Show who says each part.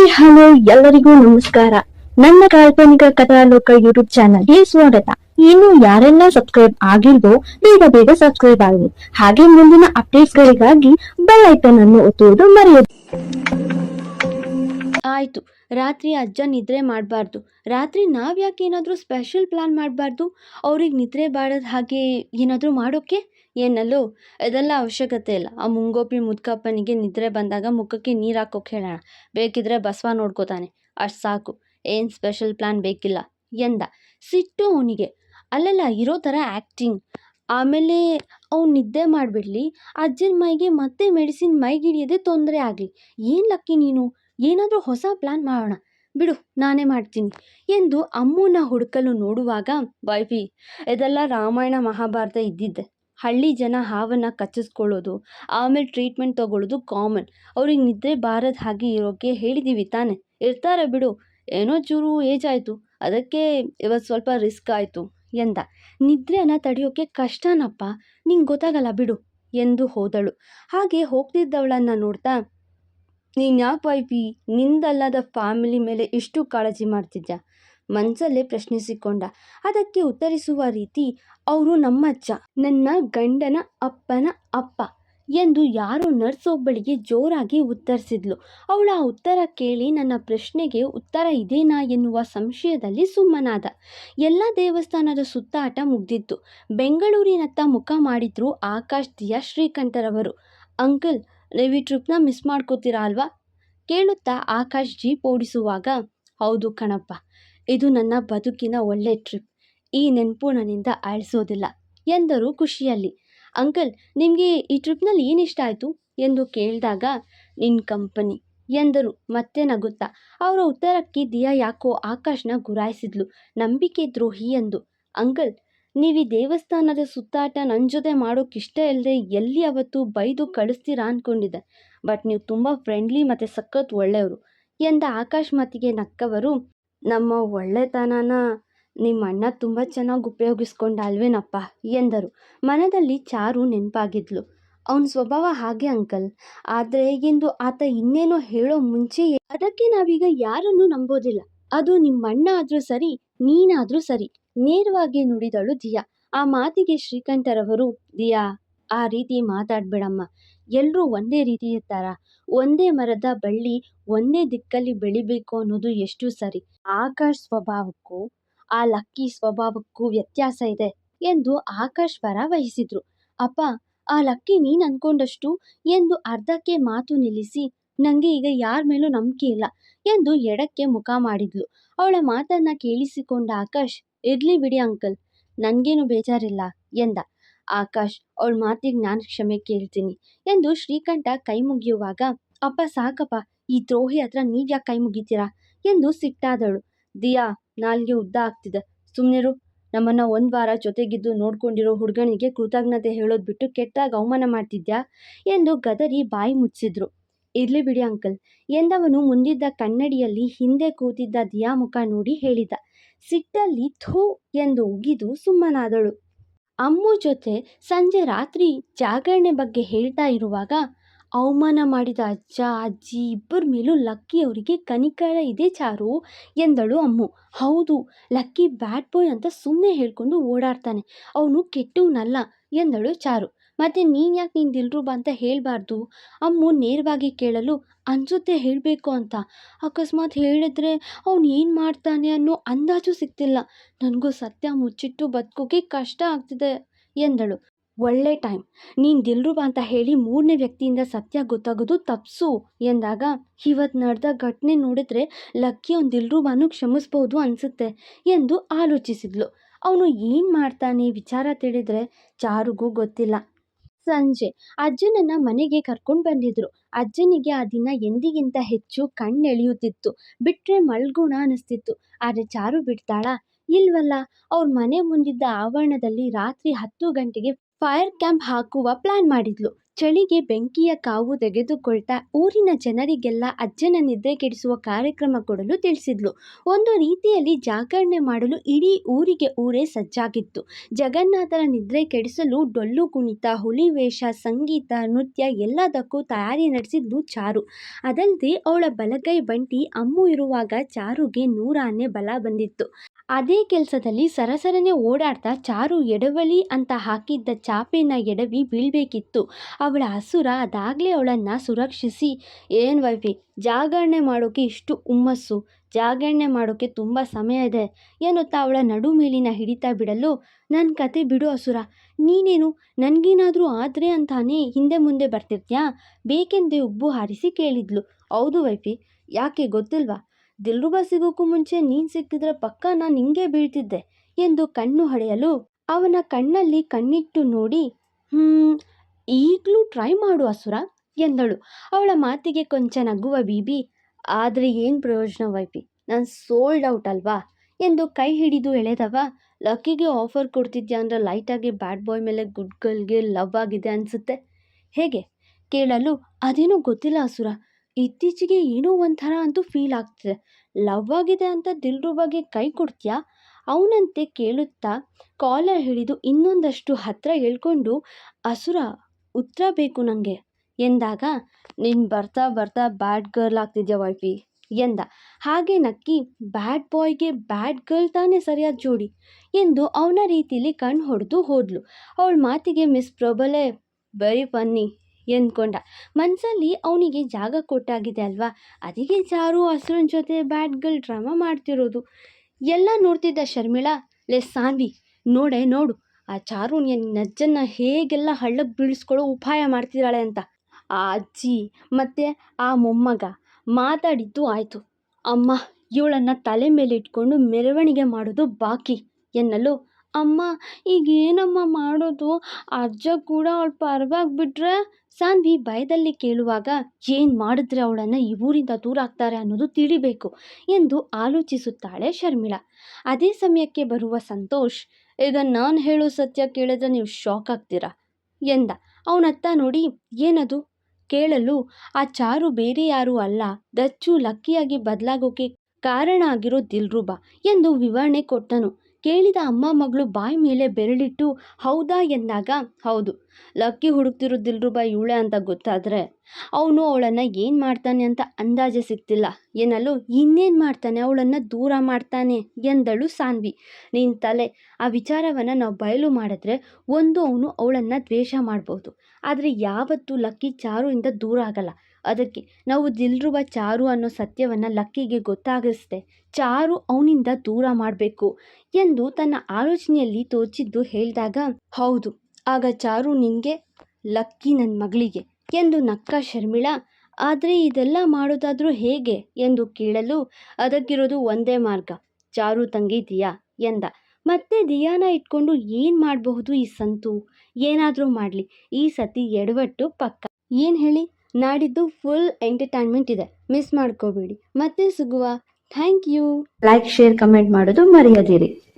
Speaker 1: Hi, hello, ಎಲ್ಲರಿಗೂ ನಮಸ್ಕಾರ. ನನ್ನ ಕಾಲ್ಪನಿಕ ಕಥಾಲೋಕ ಯೂಟ್ಯೂಬ್ ಚಾನಲ್ಗೆ ಸ್ವಾಗತ. ಇನ್ನು ಯಾರೆಲ್ಲ ಸಬ್ಸ್ಕ್ರೈಬ್ ಆಗಿಲ್ವೋ, ಬೇಗ ಬೇಗ ಸಬ್ಸ್ಕ್ರೈಬ್ ಆಗಿ ಹಾಗೆ ಮುಂದಿನ ಅಪ್ಡೇಟ್ಸ್ ಗಳಿಗಾಗಿ ಬೆಲ್ ಐಕನ್ ಅನ್ನು ಒತ್ತುವುದು ಮರೆಯದು.
Speaker 2: ಆಯ್ತು. ರಾತ್ರಿ ಅಜ್ಜ ನಿದ್ರೆ ಮಾಡಬಾರ್ದು. ರಾತ್ರಿ ನಾವ್ಯಾಕೆ ಏನಾದರೂ ಸ್ಪೆಷಲ್ ಪ್ಲಾನ್ ಮಾಡಬಾರ್ದು? ಅವ್ರಿಗೆ ನಿದ್ರೆ ಬಾಡದ ಹಾಗೆ ಏನಾದರೂ ಮಾಡೋಕ್ಕೆ ಏನಲ್ಲೋ ಅದೆಲ್ಲ ಅವಶ್ಯಕತೆ ಇಲ್ಲ. ಆ ಮುಂಗೋಪಿ ಮುದ್ಕಪ್ಪನಿಗೆ ನಿದ್ರೆ ಬಂದಾಗ ಮುಖಕ್ಕೆ ನೀರು ಹಾಕೋಕೆ ಹೇಳೋಣ. ಬೇಕಿದ್ರೆ ಬಸವ ನೋಡ್ಕೋತಾನೆ. ಅಷ್ಟು ಸಾಕು. ಏನು ಸ್ಪೆಷಲ್ ಪ್ಲ್ಯಾನ್ ಬೇಕಿಲ್ಲ. ಎಂದ, ಸಿಟ್ಟು ಅವನಿಗೆ. ಅಲ್ಲಲ್ಲ ಇರೋ ಥರ ಆ್ಯಕ್ಟಿಂಗ್ ಆಮೇಲೆ ಅವ್ನು ನಿದ್ದೆ ಮಾಡಿಬಿಡ್ಲಿ. ಅಜ್ಜನ ಮೈಗೆ ಮತ್ತೆ ಮೆಡಿಸಿನ್ ಮೈಗಿಡಿಯದೆ ತೊಂದರೆ ಆಗಲಿ. ಏನು ಲಕ್ಕಿ ನೀನು? ಏನಾದರೂ ಹೊಸ ಪ್ಲ್ಯಾನ್ ಮಾಡೋಣ. ಬಿಡು, ನಾನೇ ಮಾಡ್ತೀನಿ. ಎಂದು ಅಮ್ಮನ ಹುಡುಕಲು ನೋಡುವಾಗ, ವೈಫಿ, ಇದೆಲ್ಲ ರಾಮಾಯಣ ಮಹಾಭಾರತ ಇದ್ದಿದ್ದೆ. ಹಳ್ಳಿ ಜನ ಹಾವನ್ನು ಕಚ್ಚಿಸ್ಕೊಳ್ಳೋದು, ಆಮೇಲೆ ಟ್ರೀಟ್ಮೆಂಟ್ ತೊಗೊಳ್ಳೋದು ಕಾಮನ್ ಅವ್ರಿಗೆ ನಿದ್ರೆ ಬಾರದ ಹಾಗೆ ಇರೋಕ್ಕೆ ಹೇಳಿದ್ದೀವಿ ತಾನೆ. ಇರ್ತಾರೆ ಬಿಡು, ಏನೋ ಚೂರು ಏಜ್ ಆಯಿತು, ಅದಕ್ಕೆ ಇವತ್ತು ಸ್ವಲ್ಪ ರಿಸ್ಕ್ ಆಯಿತು ಎಂದ. ನಿದ್ರೆಯನ್ನು ತಡೆಯೋಕ್ಕೆ ಕಷ್ಟನಪ್ಪ, ನಿಂಗೆ ಗೊತ್ತಾಗಲ್ಲ ಬಿಡು ಎಂದು ಹೋದಳು. ಹಾಗೆ ಹೋಗ್ತಿದ್ದವಳನ್ನು ನೋಡ್ತಾ, ನೀನು ಯಾಕೆ ವೈಫಿ, ನಿಂದಲ್ಲದ ಫ್ಯಾಮಿಲಿ ಮೇಲೆ ಇಷ್ಟು ಕಾಳಜಿ ಮಾಡ್ತಿದ್ಯಾ? ಮನಸಲ್ಲೇ ಪ್ರಶ್ನಿಸಿಕೊಂಡ. ಅದಕ್ಕೆ ಉತ್ತರಿಸುವ ರೀತಿ, ಅವರು ನಮ್ಮಜ್ಜ, ನನ್ನ ಗಂಡನ ಅಪ್ಪನ ಅಪ್ಪ ಎಂದು ಯಾರೋ ನರ್ಸ್ ಒಬ್ಬಳಿಗೆ ಜೋರಾಗಿ ಉತ್ತರಿಸಿದ್ಲು. ಅವಳ ಆ ಉತ್ತರ ಕೇಳಿ ನನ್ನ ಪ್ರಶ್ನೆಗೆ ಉತ್ತರ ಇದೇನಾ ಎನ್ನುವ ಸಂಶಯದಲ್ಲಿ ಸುಮ್ಮನಾದ. ಎಲ್ಲ ದೇವಸ್ಥಾನದ ಸುತ್ತಾಟ ಮುಗ್ದಿತ್ತು. ಬೆಂಗಳೂರಿನತ್ತ ಮುಖ ಮಾಡಿದ್ರು ಆಕಾಶ್ ದಿಯಾ ಶ್ರೀಕಂಠರವರು. ಅಂಕಲ್, ನೀವು ಈ ಟ್ರಿಪ್ನ ಮಿಸ್ ಮಾಡ್ಕೋತೀರಾ ಅಲ್ವಾ? ಕೇಳುತ್ತಾ ಆಕಾಶ್ ಜೀಪ್ ಓಡಿಸುವಾಗ, ಹೌದು ಕಣಪ್ಪ. ಇದು ನನ್ನ ಬದುಕಿನ ಒಳ್ಳೆ ಟ್ರಿಪ್. ಈ ನೆನಪು ನನ್ನಿಂದ ಅಳಿಸೋದಿಲ್ಲ ಎಂದರು ಖುಷಿಯಲ್ಲಿ. ಅಂಕಲ್, ನಿಮಗೆ ಈ ಟ್ರಿಪ್ನಲ್ಲಿ ಏನು ಇಷ್ಟ ಆಯಿತು? ಎಂದು ಕೇಳಿದಾಗ ನಿನ್ನ ಕಂಪನಿ, ಎಂದರು ಮತ್ತೆ ನಗುತ್ತಾ. ಅವರ ಉತ್ತರಕ್ಕೆ ದಿಯಾ ಯಾಕೋ ಆಕಾಶ್ನ ಗುರಾಯಿಸಿದ್ಲು. ನಂಬಿಕೆ ದ್ರೋಹಿ ಎಂದು. ಅಂಕಲ್, ನೀವು ಈ ದೇವಸ್ಥಾನದ ಸುತ್ತಾಟ ನನ್ನ ಜೊತೆ ಮಾಡೋಕ್ಕಿಷ್ಟ ಇಲ್ಲದೆ ಎಲ್ಲಿ ಅವತ್ತು ಬೈದು ಕಳಿಸ್ತೀರಾ ಅಂದ್ಕೊಂಡಿದ್ದೆ ಬಟ್ ನೀವು ತುಂಬ ಫ್ರೆಂಡ್ಲಿ ಮತ್ತು ಸಖತ್ ಒಳ್ಳೆಯವರು, ಎಂದ ಆಕಾಶ್ ಮಾತಿಗೆ ನಕ್ಕವರು. ನಮ್ಮ ಒಳ್ಳೆತನನ ನಿಮ್ಮ ಅಣ್ಣ ತುಂಬ ಚೆನ್ನಾಗಿ ಉಪಯೋಗಿಸ್ಕೊಂಡ ಅಲ್ವೇನಪ್ಪ ಎಂದರು. ಮನದಲ್ಲಿ ಚಾರು ನೆನಪಾಗಿದ್ಲು. ಅವನ ಸ್ವಭಾವ ಹಾಗೆ ಅಂಕಲ್. ಆದರೆ ಎಂದು ಆತ ಇನ್ನೇನೋ ಹೇಳೋ ಮುಂಚೆ ಅದಕ್ಕೆ ನಾವೀಗ ಯಾರನ್ನು ನಂಬೋದಿಲ್ಲ. ಅದು ನಿಮ್ಮ ಅಣ್ಣ ಆದರೂ ಸರಿ, ನೀನಾದರೂ ಸರಿ. ನೇರವಾಗಿ ನುಡಿದಳು ದಿಯಾ. ಆ ಮಾತಿಗೆ ಶ್ರೀಕಂಠರವರು, ದಿಯಾ ಆ ರೀತಿ ಮಾತಾಡಬೇಡಮ್ಮ. ಎಲ್ಲರೂ ಒಂದೇ ರೀತಿ ಇರ್ತಾರ. ಒಂದೇ ಮರದ ಬಳ್ಳಿ ಒಂದೇ ದಿಕ್ಕಲ್ಲಿ ಬೆಳಿಬೇಕು ಅನ್ನೋದು ಎಷ್ಟು ಸರಿ. ಆಕಾಶ್ ಸ್ವಭಾವಕ್ಕೂ, ಆ ಲಕ್ಕಿ ಸ್ವಭಾವಕ್ಕೂ ವ್ಯತ್ಯಾಸ ಇದೆ ಎಂದು ಆಕಾಶ್ ಪರ ವಹಿಸಿದ್ರು. ಅಪ್ಪ, ಆ ಲಕ್ಕಿ ನೀನು ಅನ್ಕೊಂಡಷ್ಟು ಎಂದು ಅರ್ಧಕ್ಕೆ ಮಾತು ನಿಲ್ಲಿಸಿ ನನಗೆ ಈಗ ಯಾರ ಮೇಲೂ ನಂಬಿಕೆ ಇಲ್ಲ ಎಂದು ಎಡಕ್ಕೆ ಮುಖ ಮಾಡಿದ್ಲು. ಅವಳ ಮಾತನ್ನ ಕೇಳಿಸಿಕೊಂಡ ಆಕಾಶ್, ಇರ್ಲಿ ಬಿಡಿ ಅಂಕಲ್, ನನಗೇನು ಬೇಜಾರಿಲ್ಲ ಎಂದ. ಆಕಾಶ್, ಅವಳ ಮಾತಿಗೆ ನಾನು ಕ್ಷಮೆ ಕೇಳ್ತೀನಿ ಎಂದು ಶ್ರೀಕಂಠ ಕೈ ಮುಗಿಯುವಾಗ, ಅಪ್ಪ ಸಾಕಪ್ಪ, ಈ ದ್ರೋಹಿ ಹತ್ರ ನೀವ್ಯಾಕೆ ಕೈ ಮುಗಿತೀರಾ? ಎಂದು ಸಿಟ್ಟಾದಳು. ದಿಯಾ, ನಾಲ್ಗೆ ಉದ್ದ ಆಗ್ತಿದೆ. ಸುಮ್ಮನಿರು ನಮ್ಮನ್ನು ಒಂದು ವಾರ ಜೊತೆಗಿದ್ದು ನೋಡ್ಕೊಂಡಿರೋ ಹುಡುಗನಿಗೆ ಕೃತಜ್ಞತೆ ಹೇಳೋದು ಬಿಟ್ಟು ಕೆಟ್ಟಾಗ ಅವಮಾನ ಮಾಡ್ತಿದ್ಯಾ? ಎಂದು ಗದರಿ ಬಾಯಿ ಮುಚ್ಚಿದ್ರು. ಇರ್ಲಿ ಬಿಡಿ ಅಂಕಲ್, ಎಂದವನು ಮುಂದಿದ್ದ ಕನ್ನಡಿಯಲ್ಲಿ ಹಿಂದೆ ಕೂತಿದ್ದ ದಿಯಾ ಮುಖ ನೋಡಿ ಹೇಳಿದ. ಸಿಟ್ಟಲ್ಲಿ ಥೂ ಎಂದು ಉಗಿದು ಸುಮ್ಮನಾದಳು. ಅಮ್ಮು ಜೊತೆ ಸಂಜೆ ರಾತ್ರಿ ಜಾಗರಣೆ ಬಗ್ಗೆ ಹೇಳ್ತಾ ಇರುವಾಗ ಅವಮಾನ ಮಾಡಿದ ಅಜ್ಜ, ಅಜ್ಜಿ ಇಬ್ಬರ ಮೇಲೂ ಲಕ್ಕಿ ಅವರಿಗೆ ಕನಿಕರ ಇದೆ ಚಾರು ಎಂದಳು ಅಮ್ಮು. ಹೌದು, ಲಕ್ಕಿ ಬ್ಯಾಡ್ ಬಾಯ್ ಅಂತ ಸುಮ್ಮನೆ ಹೇಳ್ಕೊಂಡು ಓಡಾಡ್ತಾನೆ. ಅವನು ಕೆಟ್ಟವನಲ್ಲ ಎಂದಳು ಚಾರು. ಮತ್ತೆ ನೀನು ಯಾಕೆ ನೀನು ದಿಲ್ರುಬ ಅಂತ ಹೇಳಬಾರ್ದು. ಅಮ್ಮು ನೇರವಾಗಿ ಕೇಳಲು ಅನ್ಸುತ್ತೆ ಹೇಳಬೇಕು ಅಂತ. ಅಕಸ್ಮಾತ್ ಹೇಳಿದ್ರೆ ಅವನು ಏನು ಮಾಡ್ತಾನೆ ಅನ್ನೋ ಅಂದಾಜು ಸಿಗ್ತಿಲ್ಲ. ನನಗೂ ಸತ್ಯ ಮುಚ್ಚಿಟ್ಟು ಬದುಕೋಕೆ ಕಷ್ಟ ಆಗ್ತಿದೆ, ಎಂದಳು. ಒಳ್ಳೆ ಟೈಮ್. ನೀನು ದಿಲ್ರುಬ ಅಂತ ಹೇಳಿ ಮೂರನೇ ವ್ಯಕ್ತಿಯಿಂದ ಸತ್ಯ ಗೊತ್ತಾಗೋದು ತಪ್ಸು, ಎಂದಾಗ ಇವತ್ತು ನಡೆದ ಘಟನೆ ನೋಡಿದ್ರೆ ಲಕ್ಕಿ ಅವ್ನು ದಿಲ್ರುಬಾನು ಕ್ಷಮಿಸ್ಬೋದು ಅನಿಸುತ್ತೆ, ಎಂದು ಆಲೋಚಿಸಿದ್ಲು. ಅವನು ಏನು ಮಾಡ್ತಾನೆ? ವಿಚಾರ ತಿಳಿದ್ರೆ, ಚಾರುಗೂ ಗೊತ್ತಿಲ್ಲ. ಸಂಜೆ. ಅಜ್ಜನನ್ನ ಮನೆಗೆ ಕರ್ಕೊಂಡು ಬಂದಿದ್ರು. ಅಜ್ಜನಿಗೆ ಆ ದಿನ ಎಂದಿಗಿಂತ ಹೆಚ್ಚು ಕಣ್ಣೆಳೆಯುತ್ತಿತ್ತು. ಬಿಟ್ರೆ ಮಲ್ಗುಣ ಅನಿಸ್ತಿತ್ತು. ಆದರೆ ಚಾರು ಬಿಡ್ತಾಳ? ಇಲ್ವಲ್ಲ, ಅವ್ರ ಮನೆ ಮುಂದಿದ್ದ ಆವರಣದಲ್ಲಿ ರಾತ್ರಿ ಹತ್ತು ಗಂಟೆಗೆ ಫೈರ್ ಕ್ಯಾಂಪ್ ಹಾಕುವ ಪ್ಲಾನ್ ಮಾಡಿದ್ಲು. ಚಳಿಗೆ ಬೆಂಕಿಯ ಕಾವು ತೆಗೆದುಕೊಳ್ತಾ ಊರಿನ ಜನರಿಗೆಲ್ಲ ಅಜ್ಜನ ನಿದ್ರೆ ಕೆಡಿಸುವ ಕಾರ್ಯಕ್ರಮ ಕೊಡಲು ತಿಳಿಸಿದ್ಲು. ಒಂದು ರೀತಿಯಲ್ಲಿ ಜಾಗರಣೆ ಮಾಡಲು ಇಡೀ ಊರಿಗೆ ಊರೇ ಸಜ್ಜಾಗಿತ್ತು. ಜಗನ್ನಾಥನ ನಿದ್ರೆ ಕೆಡಿಸಲು ಡೊಳ್ಳು ಕುಣಿತ, ಹುಲಿ ವೇಷ, ಸಂಗೀತ, ನೃತ್ಯ ಎಲ್ಲದಕ್ಕೂ ತಯಾರಿ ನಡೆಸಿದ್ಲು ಚಾರು. ಅದಲ್ಲದೆ ಅವಳ ಬಲಗೈ ಬಂಟಿ ಅಮ್ಮು ಇರುವಾಗ ಚಾರುಗೆ ನೂರಾನೆ ಬಲ ಬಂದಿತ್ತು. ಅದೇ ಕೆಲಸದಲ್ಲಿ ಸರಸರನೆ ಓಡಾಡ್ತಾ ಚಾರು ಎಡವಳಿ ಅಂತ ಹಾಕಿದ್ದ ಚಾಪೆನ ಎಡವಿ ಬೀಳ್ಬೇಕಿತ್ತು. ಅವಳ ಹಸುರ ಅದಾಗಲೇ ಅವಳನ್ನು ಸುರಕ್ಷಿಸಿ, ಏನು ವೈಫಿ, ಜಾಗರಣೆ ಮಾಡೋಕ್ಕೆ ಇಷ್ಟು ಹುಮ್ಮಸ್ಸು ಜಾಗರಣೆ ಮಾಡೋಕ್ಕೆ ತುಂಬ ಸಮಯ ಇದೆ ಏನೊತ್ತಾ ಅವಳ ನಡು ಮೇಲಿನ ಹಿಡಿತ ಬಿಡಲು ನನ್ನ ಕತೆ ಬಿಡು ಹಸುರ ನೀನೇನು ನನಗೇನಾದರೂ ಆದರೆ ಅಂತಾನೆ ಹಿಂದೆ ಮುಂದೆ ಬರ್ತಿರ್ತ್ಯಾ? ಬೇಕೆಂದೇ ಉಬ್ಬು ಹಾರಿಸಿ ಕೇಳಿದ್ಲು. ಹೌದು ವೈಫಿ, ಯಾಕೆ ಗೊತ್ತಿಲ್ವಾ? ದಿಲ್ರುಬಾ ಸಿಗೋಕ್ಕೂ ಮುಂಚೆ ನೀನು ಸಿಕ್ಕಿದ್ರೆ ಪಕ್ಕ ನಾನು ಹಿಂಗೆ ಬೀಳ್ತಿದ್ದೆ ಎಂದು ಕಣ್ಣು ಹೊಡೆಯಲು ಅವನ ಕಣ್ಣಲ್ಲಿ ಕಣ್ಣಿಟ್ಟು ನೋಡಿ, ಹ್ಮ್, ಈಗಲೂ ಟ್ರೈ ಮಾಡು ಅಸುರ, ಎಂದಳು. ಅವಳ ಮಾತಿಗೆ ಕೊಂಚ ನಗುವ ಬೀಬಿ, ಆದರೆ ಏನು ಪ್ರಯೋಜನ ವೈಪಿ, ನಾನು ಸೋಲ್ಡ್ ಔಟ್ ಅಲ್ವಾ? ಎಂದು ಕೈ ಹಿಡಿದು ಎಳೆದವ, ಲಕ್ಕಿಗೆ ಆಫರ್ ಕೊಡ್ತಿದ್ಯಾ ಅಂದರೆ ಲೈಟಾಗಿ ಬ್ಯಾಡ್ ಬಾಯ್ ಮೇಲೆ ಗುಡ್ ಗರ್ಲ್ಗೆ ಲವ್ ಆಗಿದೆ ಅನಿಸುತ್ತೆ? ಹೇಗೆ? ಕೇಳಲು, ಅದೇನೂ ಗೊತ್ತಿಲ್ಲ ಅಸುರ ಇತ್ತೀಚೆಗೆ ಏನೋ ಒಂಥರ ಅಂತೂ ಫೀಲ್ ಆಗ್ತಿದೆ. ಲವ್ ಆಗಿದೆ ಅಂತ ದಿಲ್ರುಬಾಗೆ ಕೈ ಕೊಡ್ತೀಯಾ? ಅವನಂತೆ ಕೇಳುತ್ತಾ ಕಾಲರ್ ಹಿಡಿದು ಇನ್ನೊಂದಷ್ಟು ಹತ್ತಿರ ಎಳ್ಕೊಂಡು ಅಸುರ, ಉತ್ತರ ಬೇಕು ನನಗೆ ಎಂದಾಗ, ನೀನು ಬರ್ತಾ ಬರ್ತಾ ಬ್ಯಾಡ್ ಗರ್ಲ್ ಆಗ್ತಿದ್ಯಾ ವೈಫಿ? ಎಂದ. ಹಾಗೆ ನಕ್ಕಿ ಬ್ಯಾಡ್ ಬಾಯ್ಗೆ ಬ್ಯಾಡ್ ಗರ್ಲ್ ತಾನೇ ಸರಿಯಾದ ಜೋಡಿ? ಎಂದು ಅವನ ರೀತಿಲಿ ಕಣ್ಣು ಹೊಡೆದು ಹೋದ್ಲು. ಅವಳ ಮಾತಿಗೆ ಮಿಸ್ ಪ್ರಬಲೆ ವೆರಿ ಫನ್ನಿ ಎಂದ್ಕೊಂಡ. ಮನಸ್ಸಲ್ಲಿ ಅವನಿಗೆ ಜಾಗ ಕೊಟ್ಟಾಗಿದೆ ಅಲ್ವಾ? ಅದಕ್ಕೆ ಚಾರು ಹಸುರನ ಜೊತೆ ಬ್ಯಾಡ್ ಡ್ರಾಮಾ ಮಾಡ್ತಿರೋದು. ಎಲ್ಲ ನೋಡ್ತಿದ್ದ ಶರ್ಮಿಳಾ, ಲೇ ಸಾನ್ವಿ, ನೋಡೆ, ನೋಡು. ಆ ಚಾರು ನಿನ್ನ ಅಜ್ಜನ್ನ ಹೇಗೆಲ್ಲ ಹಳ್ಳಕ್ಕೆ ಬೀಳಿಸ್ಕೊಳ್ಳೋ ಉಪಾಯ ಮಾಡ್ತಿದ್ದಾಳೆ ಅಂತ. ಆ ಅಜ್ಜಿ ಮತ್ತು ಆ ಮೊಮ್ಮಗ ಮಾತಾಡಿದ್ದು ಆಯಿತು. ಅಮ್ಮ, ಇವಳನ್ನು ತಲೆ ಮೇಲೆ ಇಟ್ಕೊಂಡು ಮೆರವಣಿಗೆ ಮಾಡೋದು ಬಾಕಿ ಎನ್ನಲು ಅಮ್ಮ ಈಗ ಏನಮ್ಮ ಮಾಡೋದು? ಅಜ್ಜ ಕೂಡ ಅವಳು ಪರವಾಗಿಬಿಟ್ರೆ? ಸಾನ್ವಿ ಭಯದಲ್ಲಿ ಕೇಳುವಾಗ, ಏನು ಮಾಡಿದ್ರೆ ಅವಳನ್ನು ಈ ಊರಿಂದ ದೂರ ಆಗ್ತಾರೆ ಅನ್ನೋದು ತಿಳಿಬೇಕು ಎಂದು ಆಲೋಚಿಸುತ್ತಾಳೆ ಶರ್ಮಿಳಾ. ಅದೇ ಸಮಯಕ್ಕೆ ಬರುವ ಸಂತೋಷ್, ಈಗ ನಾನು ಹೇಳೋ ಸತ್ಯ ಕೇಳಿದ್ರೆ ನೀವು ಶಾಕ್ ಆಗ್ತೀರಾ? ಎಂದ. ಅವನತ್ತ ನೋಡಿ, ಏನದು? ಕೇಳಲು, ಆ ಚಾರು ಬೇರೆ ಯಾರೂ ಅಲ್ಲ, ದಚ್ಚು ಲಕ್ಕಿಯಾಗಿ ಬದಲಾಗೋಕೆ ಕಾರಣ ಆಗಿರೋ ದಿಲ್ರುಬಾ ಎಂದು ವಿವರಣೆ ಕೊಟ್ಟನು. ಕೇಳಿದ ಅಮ್ಮ ಮಗಳು ಬಾಯಿ ಮೇಲೆ ಬೆರಳಿಟ್ಟು, ಹೌದಾ? ಎಂದಾಗ, ಹೌದು. ಲಕ್ಕಿ ಹುಡುಕ್ತಿರೋ ದಿಲ್ರುಬಾ ಇವಳೆ ಅಂತ ಗೊತ್ತಾದರೆ, ಅವನು ಅವಳನ್ನು ಏನು ಮಾಡ್ತಾನೆ ಅಂತ ಅಂದಾಜೆ ಸಿಗ್ತಿಲ್ಲ. ಏನಲ್ಲೂ, ಇನ್ನೇನು ಮಾಡ್ತಾನೆ? ಅವಳನ್ನು ದೂರ ಮಾಡ್ತಾನೆ ಎಂದಳು ಸಾನ್ವಿ. ತಲೆ, ಆ ವಿಚಾರವನ್ನು ನಾವು ಬಯಲು ಮಾಡಿದ್ರೆ ಒಂದು ಅವನು ಅವಳನ್ನು ದ್ವೇಷ ಮಾಡ್ಬೋದು. ಆದರೆ ಯಾವತ್ತೂ ಲಕ್ಕಿ ಚಾರುವಿಂದ ದೂರ ಆಗಲ್ಲ. ಅದಕ್ಕೆ ನಾವು ದಿಲ್ರುವ ಚಾರು ಅನ್ನೋ ಸತ್ಯವನ್ನು ಲಕ್ಕಿಗೆ ಗೊತ್ತಾಗಿಸ್ದೆ ಚಾರು ಅವನಿಂದ ದೂರ ಮಾಡಬೇಕು ಎಂದು ತನ್ನ ಆಲೋಚನೆಯಲ್ಲಿ ತೋಚಿದ್ದು ಹೇಳಿದಾಗ, ಹೌದು, ಆಗ ಚಾರು ನಿನಗೆ ಲಕ್ಕಿ ನನ್ನ ಮಗಳಿಗೆ ಎಂದು ನಕ್ಕ ಶರ್ಮಿಳ, ಆದರೆ ಇದೆಲ್ಲ ಮಾಡೋದಾದರೂ ಹೇಗೆ? ಎಂದು ಕೇಳಲು ಅದಕ್ಕಿರೋದು ಒಂದೇ ಮಾರ್ಗ, ಚಾರು ತಂಗಿ ದಿಯಾ ಎಂದ. ಮತ್ತೆ ದಿಯಾನ ಇಟ್ಕೊಂಡು ಏನು ಮಾಡಬಹುದು ಈ ಸಂತು? ಏನಾದರೂ ಮಾಡಲಿ, ಈ ಸತಿ ಎಡವಟ್ಟು ಪಕ್ಕ. ಏನು ಹೇಳಿ? ನಾಡಿದ್ದು ಫುಲ್ ಎಂಟರ್ಟೈನ್ಮೆಂಟ್ ಇದೆ. ಮಿಸ್ ಮಾಡ್ಕೋಬೇಡಿ. ಮತ್ತೆ ಸಿಗುವ thank you like share comment ಮಾಡೋದು ಮರೆಯದಿರಿ.